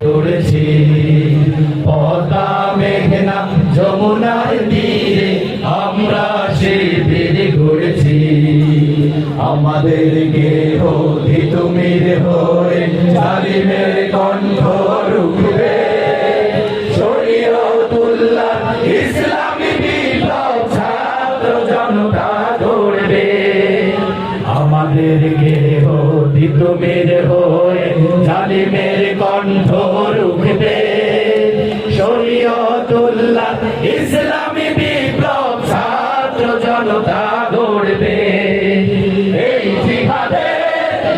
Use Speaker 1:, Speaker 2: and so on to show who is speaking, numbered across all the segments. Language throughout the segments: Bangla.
Speaker 1: দৌড়েছি পদ্মা, মেঘনা, যমুনার তীরে আমরা শিবির ঘুরেছি। আমাদের গেহ তুমির হয়ে জালিমের কণ্ঠ রুখবে। আমাদের গেহ তুমির হয়ে জালিমের শরীয়তুল্লাহ ইসলামী বিপ্লব ছাত্র জনতা গড়বে। এই জিহাদে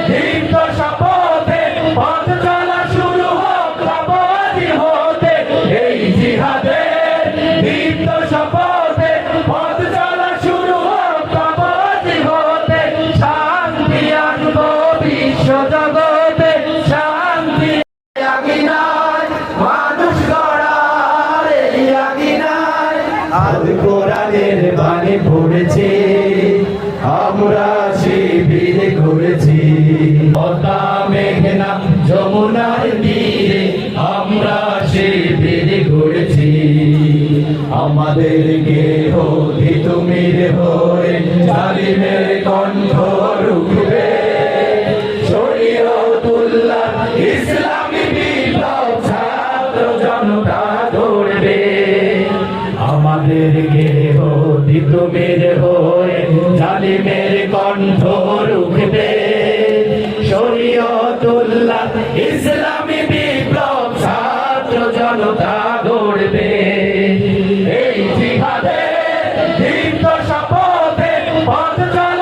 Speaker 1: দীপ্ত শপথে পথ আজ কোরআনের বাণী পড়েছে। আমরা শিবির ঘুরেছি। পদ্মা মেঘনা যমুনার তীরে আমরা শিবির ঘুরেছি। আমাদের গেহ তুমির হয়ে জালিমের কণ্ঠ রুখবে। আমাদেরকে অধিত মের হয়ে জালিমের কণ্ঠ রুখবে। শরীয়তুল্লাহ ইসলামী বিপ্লব ছাত্র জনতা গড়বে। এই জিহাদে দীপ্ত শপথে পথ চল